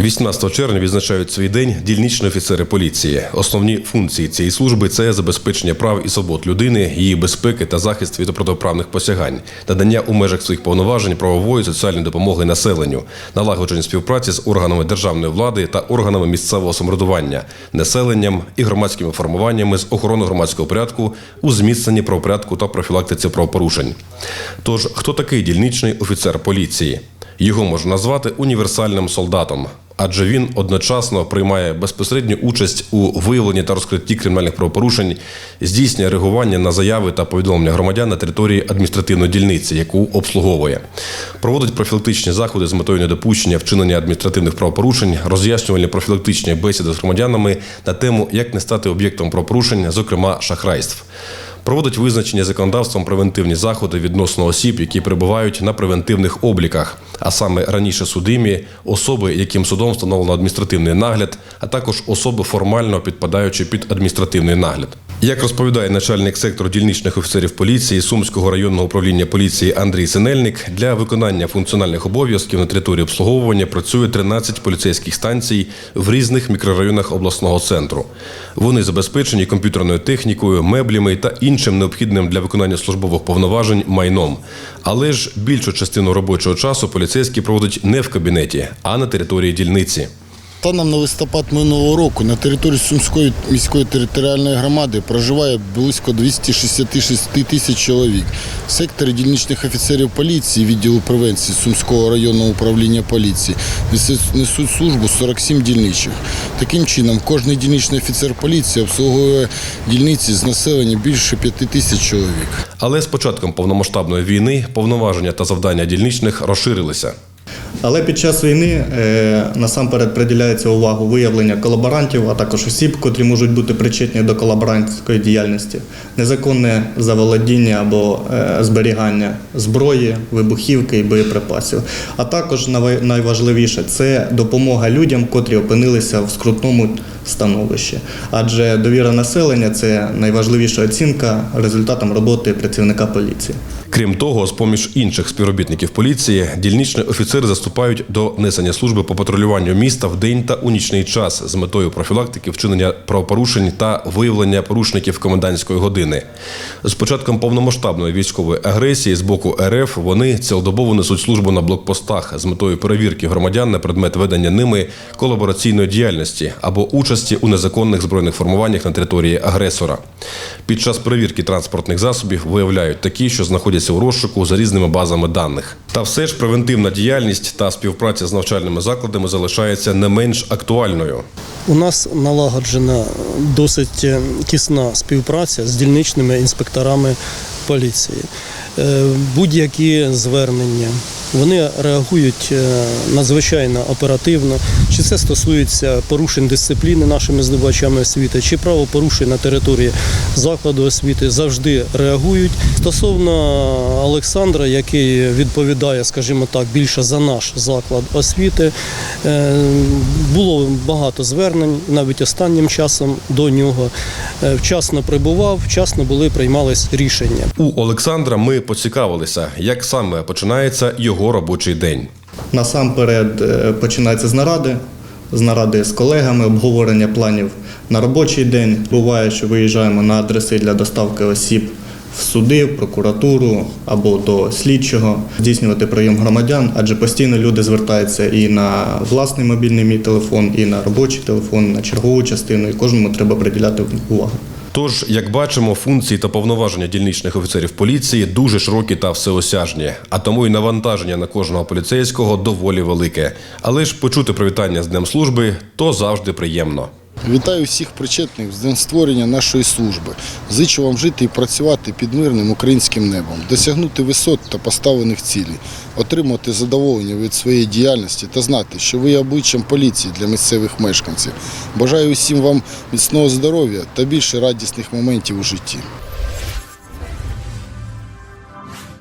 18 червня відзначають свій день дільничні офіцери поліції. Основні функції цієї служби це забезпечення прав і свобод людини, її безпеки та захист від протиправних посягань, надання у межах своїх повноважень правової соціальної допомоги населенню, налагодження співпраці з органами державної влади та органами місцевого самоврядування, населенням і громадськими формуваннями з охорони громадського порядку у зміцненні правопорядку та профілактиці правопорушень. Тож, хто такий дільничний офіцер поліції? Його можна назвати універсальним солдатом, адже він одночасно приймає безпосередню участь у виявленні та розкритті кримінальних правопорушень, здійснює реагування на заяви та повідомлення громадян на території адміністративної дільниці, яку обслуговує, проводить профілактичні заходи з метою недопущення вчинення адміністративних правопорушень, роз'яснювальні профілактичні бесіди з громадянами на тему, як не стати об'єктом правопорушень, зокрема шахрайств. Проводить визначення законодавством превентивні заходи відносно осіб, які перебувають на превентивних обліках, а саме раніше судимі, особи, яким судом встановлено адміністративний нагляд, а також особи формально підпадаючи під адміністративний нагляд. Як розповідає начальник сектору дільничних офіцерів поліції Сумського районного управління поліції Андрій Синельник, для виконання функціональних обов'язків на території обслуговування працює 13 поліцейських станцій в різних мікрорайонах обласного центру. Вони забезпечені комп'ютерною технікою, меблями та іншим необхідним для виконання службових повноважень майном. Але ж більшу частину робочого часу поліцейські проводять не в кабінеті, а на території дільниці. Станом на листопад минулого року на території Сумської міської територіальної громади проживає близько 266 тисяч чоловік. В секторі дільничних офіцерів поліції відділу превенції Сумського районного управління поліції несуть- службу 47 дільничих. Таким чином, кожний дільничний офіцер поліції обслуговує дільниці з населення більше 5 тисяч чоловік. Але з початком повномасштабної війни повноваження та завдання дільничних розширилися. Але під час війни е, насамперед приділяється увагу виявлення колаборантів, а також осіб, котрі можуть бути причетні до колаборантської діяльності, незаконне заволодіння або е, зберігання зброї, вибухівки і боєприпасів. А також найважливіше це допомога людям, котрі опинилися в скрутному становищі. Адже довіра населення це найважливіша оцінка результатам роботи працівника поліції. Крім того, з поміж інших співробітників поліції, дільничні офіцери заступають до несення служби по патрулюванню міста в день та у нічний час з метою профілактики вчинення правопорушень та виявлення порушників комендантської години. З початком повномасштабної військової агресії з боку РФ вони цілодобово несуть службу на блокпостах з метою перевірки громадян на предмет ведення ними колабораційної діяльності або участі у незаконних збройних формуваннях на території агресора. Під час перевірки транспортних засобів виявляють такі, що знаходяться у розшуку за різними базами даних. Та все ж превентивна діяльність та співпраця з навчальними закладами залишається не менш актуальною. У нас налагоджена досить е, тісна співпраця з дільничними інспекторами поліції. Е, Будь-які звернення вони реагують е, надзвичайно оперативно. Чи це стосується порушень дисципліни нашими здобувачами освіти, чи правопорушень на території закладу освіти завжди реагують. Стосовно Олександра, який відповідає, скажімо так, більше за наш заклад освіти, е, було багато звернень, навіть останнім часом до нього. Е, Вчасно прибував, вчасно були приймались рішення. У Олександра ми поцікавилися, як саме починається його робочий день. Насамперед е, починається з наради, з наради з колегами, обговорення планів на робочий день. Буває, що виїжджаємо на адреси для доставки осіб суди, прокуратуру або до слідчого, здійснювати прийом громадян, адже постійно люди звертаються і на власний мобільний мій телефон, і на робочий телефон, на чергову частину, і кожному треба приділяти увагу. Тож, як бачимо, функції та повноваження дільничних офіцерів поліції дуже широкі та всеосяжні, а тому і навантаження на кожного поліцейського доволі велике. Але ж почути привітання з Днем служби то завжди приємно. Вітаю всіх причетних з днем створення нашої служби. Зичу вам жити і працювати під мирним українським небом, досягнути висот та поставлених цілей, отримати задоволення від своєї діяльності та знати, що ви є обличчям поліції для місцевих мешканців. Бажаю усім вам міцного здоров'я та більше радісних моментів у житті.